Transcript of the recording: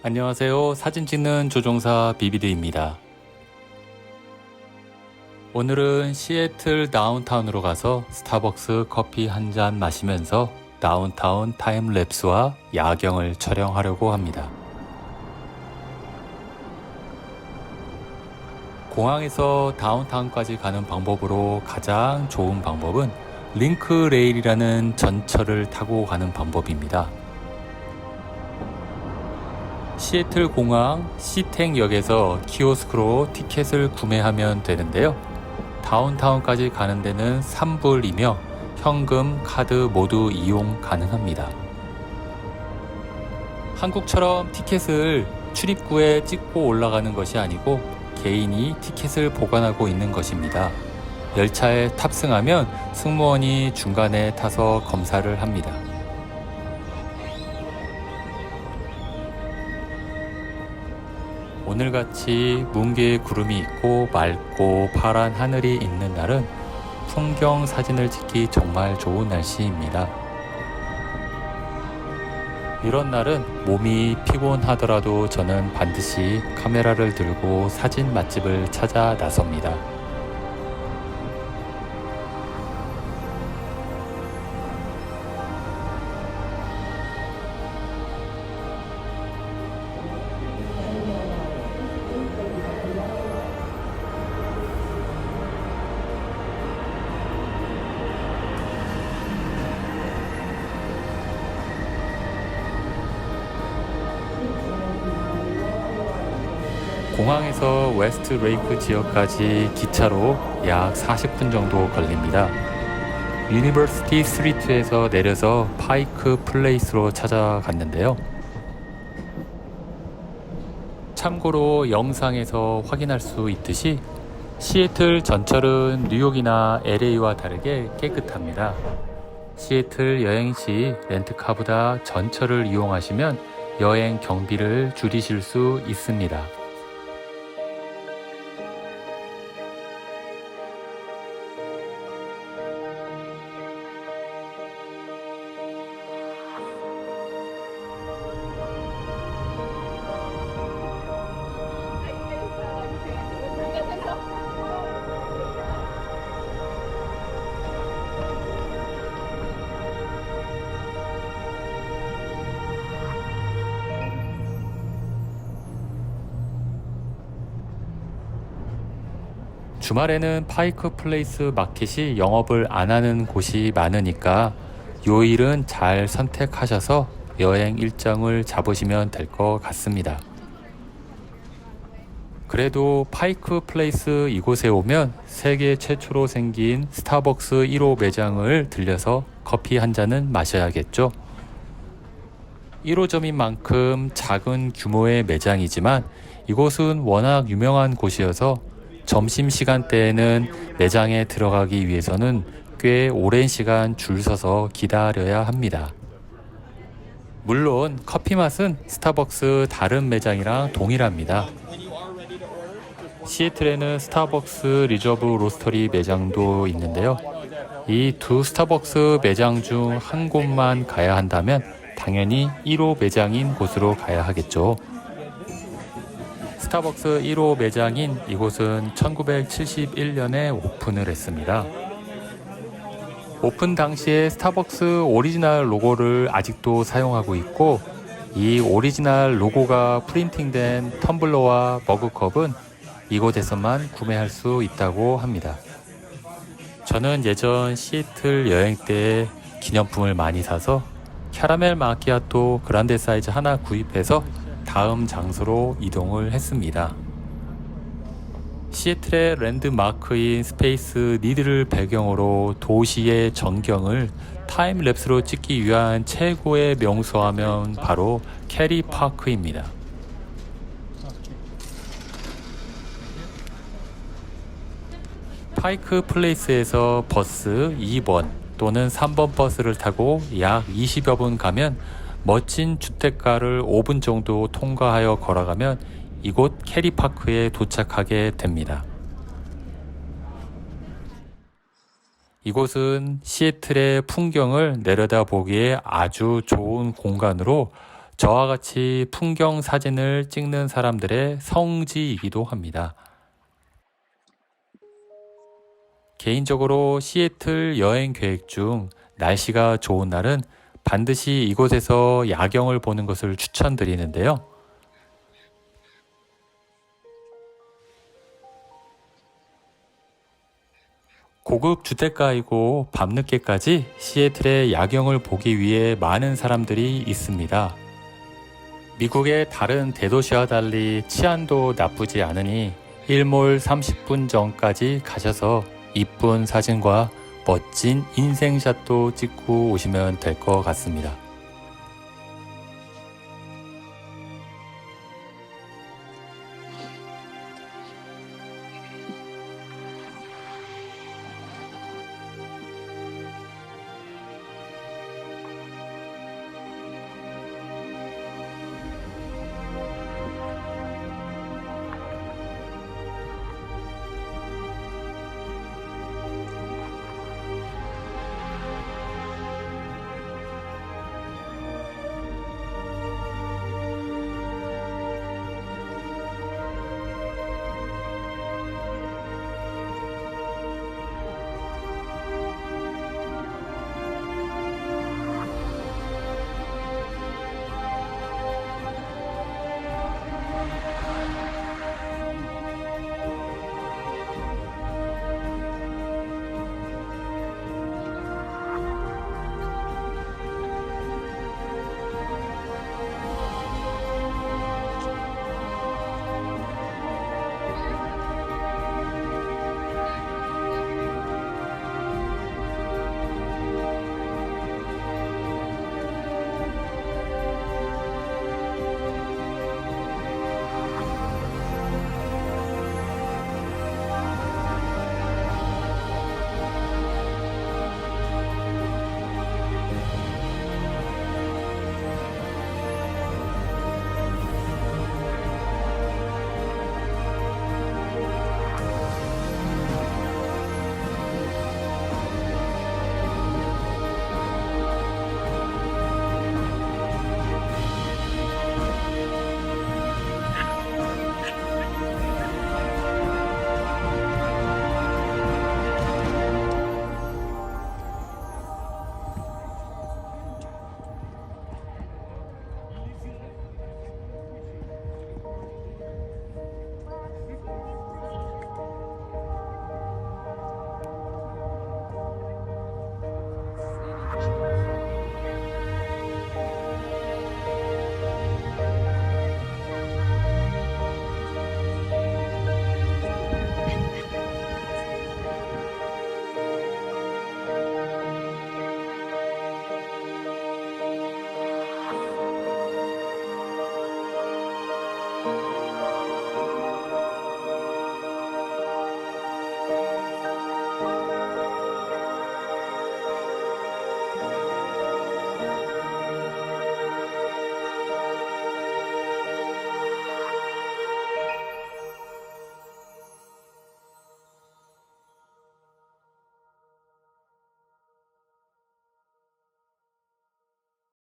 안녕하세요. 사진 찍는 조종사 비비드입니다. 오늘은 시애틀 다운타운으로 가서 스타벅스 커피 한 잔 마시면서 다운타운 타임랩스와 야경을 촬영하려고 합니다. 공항에서 다운타운까지 가는 방법으로 가장 좋은 방법은 링크 레일이라는 전철을 타고 가는 방법입니다. 시애틀 공항 시택역에서 키오스크로 티켓을 구매하면 되는데요. 다운타운까지 가는 데는 3불이며 현금, 카드 모두 이용 가능합니다. 한국처럼 티켓을 출입구에 찍고 올라가는 것이 아니고 개인이 티켓을 보관하고 있는 것입니다. 열차에 탑승하면 승무원이 중간에 타서 검사를 합니다. 오늘같이 뭉게의 구름이 있고 맑고 파란 하늘이 있는 날은 풍경 사진을 찍기 정말 좋은 날씨입니다. 이런 날은 몸이 피곤하더라도 저는 반드시 카메라를 들고 사진 맛집을 찾아 나섭니다. 공항에서 웨스트 레이크 지역까지 기차로 약 40분 정도 걸립니다. 유니버시티 스트리트에서 내려서 파이크 플레이스로 찾아갔는데요. 참고로 영상에서 확인할 수 있듯이 시애틀 전철은 뉴욕이나 LA와 다르게 깨끗합니다. 시애틀 여행 시 렌트카보다 전철을 이용하시면 여행 경비를 줄이실 수 있습니다. 주말에는 파이크 플레이스 마켓이 영업을 안 하는 곳이 많으니까 요일은 잘 선택하셔서 여행 일정을 잡으시면 될 것 같습니다. 그래도 파이크 플레이스 이곳에 오면 세계 최초로 생긴 스타벅스 1호 매장을 들려서 커피 한 잔은 마셔야겠죠. 1호점인 만큼 작은 규모의 매장이지만 이곳은 워낙 유명한 곳이어서 점심 시간대에는 매장에 들어가기 위해서는 꽤 오랜 시간 줄 서서 기다려야 합니다. 물론 커피 맛은 스타벅스 다른 매장이랑 동일합니다. 시애틀에는 스타벅스 리저브 로스터리 매장도 있는데요. 이 두 스타벅스 매장 중 한 곳만 가야 한다면 당연히 1호 매장인 곳으로 가야 하겠죠. 스타벅스 1호 매장인 이곳은 1971년에 오픈을 했습니다. 오픈 당시에 스타벅스 오리지널 로고를 아직도 사용하고 있고 이 오리지널 로고가 프린팅된 텀블러와 머그컵은 이곳에서만 구매할 수 있다고 합니다. 저는 예전 시애틀 여행 때 기념품을 많이 사서 캐러멜 마키아토 그란데 사이즈 하나 구입해서 다음 장소로 이동을 했습니다. 시애틀의 랜드마크인 스페이스 니드를 배경으로 도시의 전경을 타임랩스로 찍기 위한 최고의 명소하면 바로 캐리 파크입니다. 파이크 플레이스에서 버스 2번 또는 3번 버스를 타고 약 20여 분 가면 멋진 주택가를 5분 정도 통과하여 걸어가면 이곳 캐리파크에 도착하게 됩니다. 이곳은 시애틀의 풍경을 내려다보기에 아주 좋은 공간으로 저와 같이 풍경 사진을 찍는 사람들의 성지이기도 합니다. 개인적으로 시애틀 여행 계획 중 날씨가 좋은 날은 반드시 이곳에서 야경을 보는 것을 추천드리는데요. 고급 주택가이고 밤늦게까지 시애틀의 야경을 보기 위해 많은 사람들이 있습니다. 미국의 다른 대도시와 달리 치안도 나쁘지 않으니 일몰 30분 전까지 가셔서 이쁜 사진과 멋진 인생샷도 찍고 오시면 될 것 같습니다.